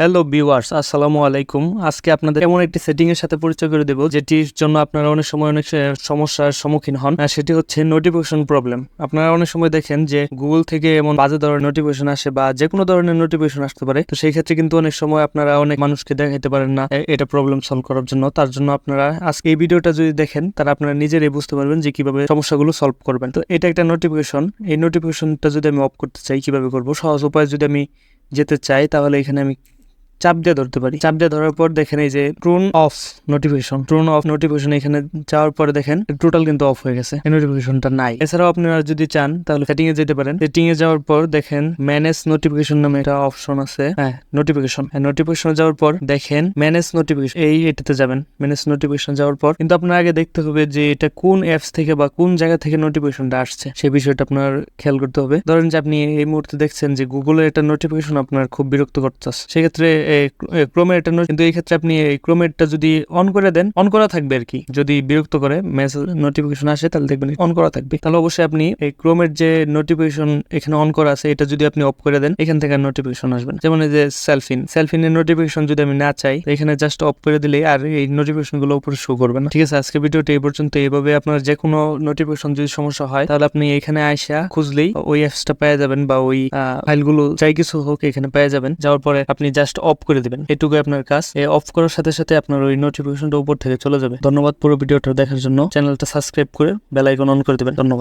Hello viewers আসসালামু আলাইকুম। আজকে আপনাদের এমন একটি সেটিং এর সাথে পরিচয় করে দেব, যেটির জন্য আপনারা অনেক সময় অনেক সমস্যার সম্মুখীন হন সেটি হচ্ছে নোটিফিকেশন প্রবলেম আপনারা অনেক সময় দেখেন যে গুগল থেকে এমন বাজে ধরনের নোটিফিকেশন আসে বা যে কোনো ধরনের নোটিফিকেশন আসতে পারে। তো সেই ক্ষেত্রে কিন্তু অনেক সময় আপনারা অনেক মানুষকে দেখাতে পারেন না এটা প্রবলেম সলভ করার জন্য। তার জন্য আপনারা আজকে এই ভিডিওটা যদি দেখেন তারা আপনারা নিজেরাই বুঝতে পারবেন যে কীভাবে সমস্যাগুলো সলভ করবেন। তো এটা একটা নোটিফিকেশন এই নোটিফিকেশনটা যদি আমি অফ করতে চাই, কীভাবে করব? সহজ উপায় যদি আমি যেতে চাই, তাহলে এখানে আমি চাপ দিয়ে ধরতে পারি। চাপ দিয়ে ধরার পর দেখেন এই যে turn off notification turn off notification এখানে যাওয়ার পরে দেখেন টোটাল কিন্তু অফ হয়ে গেছে। এই নোটিফিকেশনটা নাই। এছাড়াও আপনারা যদি চান, তাহলে সেটিং এ যেতে পারেন। সেটিং এ যাওয়ার পর দেখেন ম্যানেজ নোটিফিকেশন নামে একটা অপশন আছে। হ্যাঁ নোটিফিকেশন নোটিফিকেশন যাওয়ার পর দেখেন ম্যানেজ নোটিফিকেশন এই এটাতে যাবেন। ম্যানেজ নোটিফিকেশন যাওয়ার পর কিন্তু আপনার আগে দেখতে হবে যে এটা কোন অ্যাপস থেকে বা কোন জায়গা থেকে নোটিফিকেশনটা আসছে। সেই বিষয়টা আপনার খেয়াল করতে হবে। ধরেন যে আপনি এই মুহূর্তে দেখছেন যে গুগলের একটা নোটিফিকেশন আপনার খুব বিরক্ত করতেছে। সেক্ষেত্রে ক্রোমের একটা কিন্তু এই ক্ষেত্রে আপনি এই ক্রোমেরটা যদি অন করে দেন অন করা থাকবে আর কি। যদি বিরক্ত করে মেসেজ নোটিফিকেশন আসে, তাহলে দেখবেন অন করা থাকবে। তাহলে অবশ্যই আপনি এই ক্রোমের যে নোটিফিকেশন এখানে অন করা আছে, এটা যদি আপনি অফ করে দেন, এখান থেকে নোটিফিকেশন আসবেন যেমন এই যে সেলফিন সেলফিনের নোটিফিকেশন যদি আমি না চাই, এখানে জাস্ট অফ করে দিলে আর এই নোটিফিকেশনগুলো উপরে শো করবে না। ঠিক আছে আজকে ভিডিওটা এই পর্যন্ত। এইভাবে আপনার যে কোনো নোটিফিকেশন যদি সমস্যা হয়, তাহলে আপনি এখানে আইসা খুঁজলেই ওই অ্যাপসটা পেয়ে যাবেন বা ওই ফাইলগুলো যাই কিছু হোক এখানে পেয়ে যাবেন। যাওয়ার পরে আপনি জাস্ট অফ করে দিবেন। এটুকু আপনার কাজ। অফ করার সাথে সাথে আপনার ওই নোটিফিকেশনটা উপর থেকে চলে যাবে। ধন্যবাদ পুরো ভিডিওটা দেখার জন্য। চ্যানেলটা সাবস্ক্রাইব করে বেল আইকন অন করে দিবেন। ধন্যবাদ।